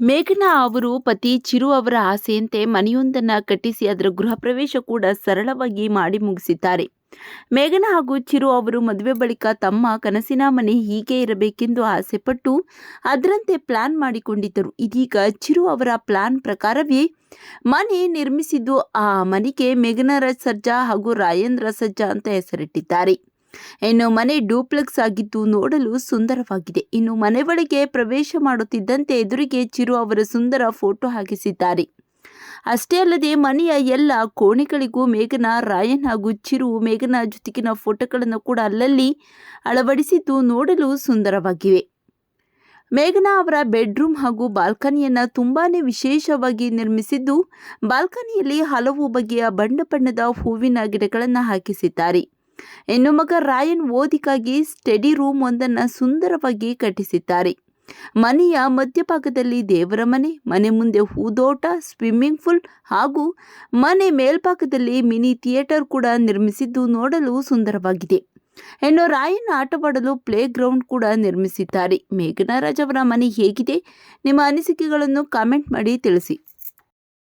ಮೇಘನಾ ಅವರು ಪತಿ ಚಿರು ಅವರ ಆಸೆಯಂತೆ ಮನೆಯೊಂದನ್ನು ಕಟ್ಟಿಸಿ ಅದರ ಗೃಹ ಪ್ರವೇಶ ಕೂಡ ಸರಳವಾಗಿ ಮಾಡಿ ಮುಗಿಸಿದ್ದಾರೆ. ಮೇಘನಾ ಹಾಗೂ ಚಿರು ಅವರು ಮದುವೆ ಬಳಿಕ ತಮ್ಮ ಕನಸಿನ ಮನೆ ಹೀಗೆ ಇರಬೇಕೆಂದು ಆಸೆಪಟ್ಟು ಅದರಂತೆ ಪ್ಲಾನ್ ಮಾಡಿಕೊಂಡಿದ್ದರು. ಇದೀಗ ಚಿರು ಅವರ ಪ್ಲಾನ್ ಪ್ರಕಾರವೇ ಮನೆ ನಿರ್ಮಿಸಿದ್ದು ಆ ಮನೆಗೆ ಮೇಘನಾ ರಾಜ್ ಸರ್ಜಾ ಹಾಗೂ ರಾಯೇಂದ್ರ ಸರ್ಜಾ ಅಂತ ಹೆಸರಿಟ್ಟಿದ್ದಾರೆ. ಇನ್ನು ಮನೆ ಡೂಪ್ಲೆಕ್ಸ್ ಆಗಿದ್ದು ನೋಡಲು ಸುಂದರವಾಗಿದೆ. ಇನ್ನು ಮನೆ ಒಳಗೆ ಪ್ರವೇಶ ಮಾಡುತ್ತಿದ್ದಂತೆ ಎದುರಿಗೆ ಚಿರು ಅವರ ಸುಂದರ ಫೋಟೋ ಹಾಕಿಸಿದ್ದಾರೆ. ಅಷ್ಟೇ ಅಲ್ಲದೆ ಮನೆಯ ಎಲ್ಲ ಕೋಣೆಗಳಿಗೂ ಮೇಘನ, ರಾಯನ್ ಹಾಗೂ ಚಿರು ಮೇಘನಾ ಜೊತೆಗಿನ ಫೋಟೋಗಳನ್ನು ಕೂಡ ಅಲ್ಲಲ್ಲಿ ಅಳವಡಿಸಿದ್ದು ನೋಡಲು ಸುಂದರವಾಗಿವೆ. ಮೇಘನಾ ಅವರ ಬೆಡ್ರೂಮ್ ಹಾಗೂ ಬಾಲ್ಕನಿಯನ್ನ ತುಂಬಾನೇ ವಿಶೇಷವಾಗಿ ನಿರ್ಮಿಸಿದ್ದು, ಬಾಲ್ಕನಿಯಲ್ಲಿ ಹಲವು ಬಗೆಯ ಬಣ್ಣ ಬಣ್ಣದ ಹೂವಿನ ಗಿಡಗಳನ್ನು ಹಾಕಿಸಿದ್ದಾರೆ. ಇನ್ನು ಮಗ ರಾಯನ್ ಓದಿಗಾಗಿ ಸ್ಟಡಿ ರೂಮ್ ಒಂದನ್ನು ಸುಂದರವಾಗಿ ಕಟ್ಟಿಸಿದ್ದಾರೆ. ಮನೆಯ ಮಧ್ಯಭಾಗದಲ್ಲಿ ದೇವರ ಮನೆ ಮನೆ ಮುಂದೆ ಹೂದೋಟ, ಸ್ವಿಮ್ಮಿಂಗ್ ಪೂಲ್ ಹಾಗೂ ಮನೆ ಮೇಲ್ಭಾಗದಲ್ಲಿ ಮಿನಿ ಥಿಯೇಟರ್ ಕೂಡ ನಿರ್ಮಿಸಿದ್ದು ನೋಡಲು ಸುಂದರವಾಗಿದೆ. ಇನ್ನು ರಾಯನ್ ಆಟವಾಡಲು ಪ್ಲೇ ಗ್ರೌಂಡ್ ಕೂಡ ನಿರ್ಮಿಸಿದ್ದಾರೆ. ಮೇಘನಾ ರಾಜ್ ಅವರ ಮನೆ ಹೇಗಿದೆ? ನಿಮ್ಮ ಅನಿಸಿಕೆಗಳನ್ನು ಕಾಮೆಂಟ್ ಮಾಡಿ ತಿಳಿಸಿ.